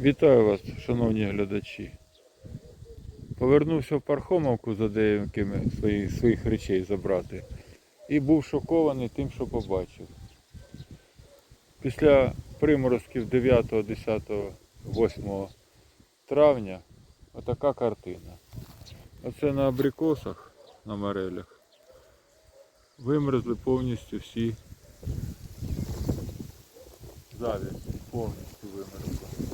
Вітаю вас, шановні глядачі. Повернувся в Пархомовку за деякими своїх, своїх речей забрати і був шокований тим, що побачив. Після приморозків 9, 10, 8 травня отака картина. Оце на абрикосах, на морелях, вимерзли повністю всі завісті, повністю вимерзли.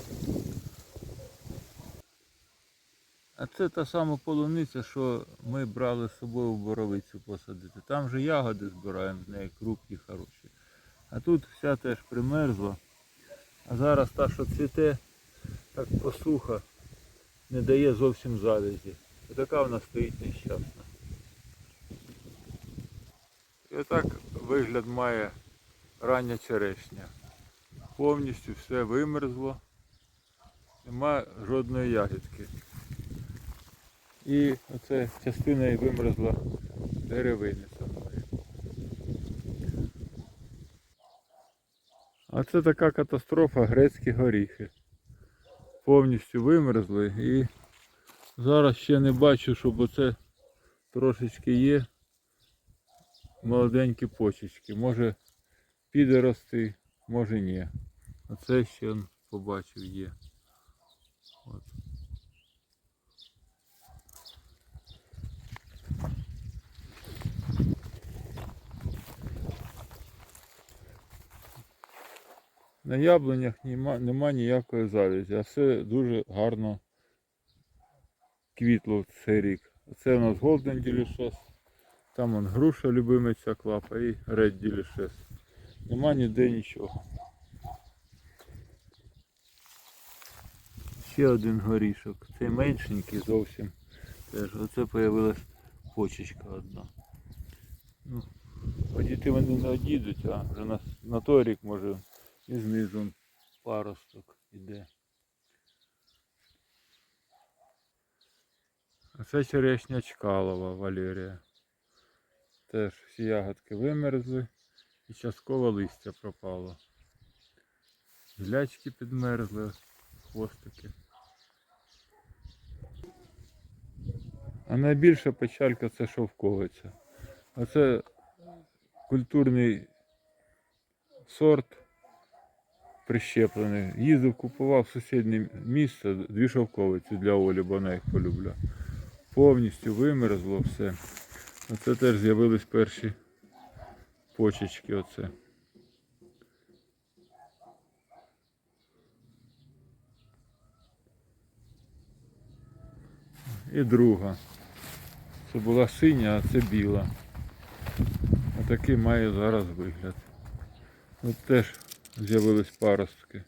А це та сама полуниця, що ми брали з собою в боровицю посадити. Там же ягоди збираємо з неї крупні хороші. А тут вся теж примерзла. А зараз та, що цвіте, так посуха, не дає зовсім завязі. І така вона стоїть нещасна. І отак вигляд має рання черешня. Повністю все вимерзло. Нема жодної ягідки. І оце частина і вимерзла деревини самої. А це така катастрофа грецькі горіхи. Повністю вимерзли і зараз ще не бачу, щоб оце трошечки є молоденькі почечки. Може піде рости, може ні. Оце ще побачив є. На яблунях нема, нема ніякої завязі, а все дуже гарно квітло в цей рік. Це у нас Golden Delicious, там он груша любимиця клапа і Red Delicious. Нема ніде нічого. Ще один горішок. Цей меншенький зовсім. Теж. Оце появилась почечка одна. Ну, одіти вони не одійдуть, а вже на, на той рік може і знизу паросток іде. А це черешня Чкалова Валерія. Теж всі ягодки вимерзли і частково листя пропало. Злячки підмерзли, хвостики. А найбільша печалька це шовковиця. Оце культурний сорт прищеплений. Їздив, купував сусіднє місце дві шовковиці для Олі, бо вона їх полюбляє. Повністю вимерзло все. Оце теж з'явились перші почечки оце. І друга. Це була синя, а це біла. Отакий має зараз вигляд. От теж з'явились паростки.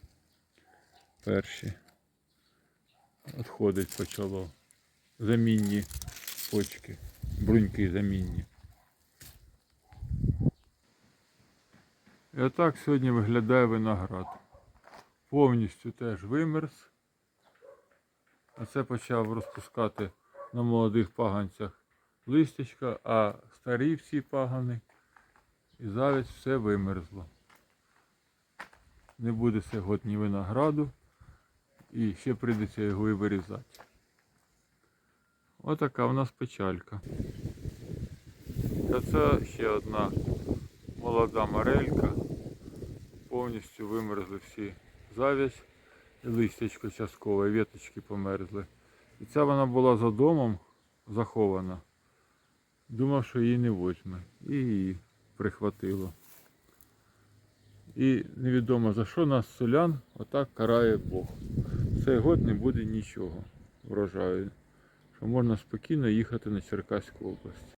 Перші. Отходить почало. Замінні почки. Бруньки замінні. І отак сьогодні виглядає виноград. Повністю теж вимерз. А це почав розпускати на молодих паганцях листячка, а старі всі пагани і завість все вимерзло. Не буде сьогодні винограду і ще прийдеться його і вирізати. Отака у нас печалька. А це ще одна молода морелька. Повністю вимерзли всі завязь листячко часткове, віточки померзли. І ця вона була за домом захована. Думав, що її не возьме. І її прихватило. І невідомо за що нас солян отак карає Бог. Цей год не буде нічого врожаю. Що можна спокійно їхати на Черкаську область.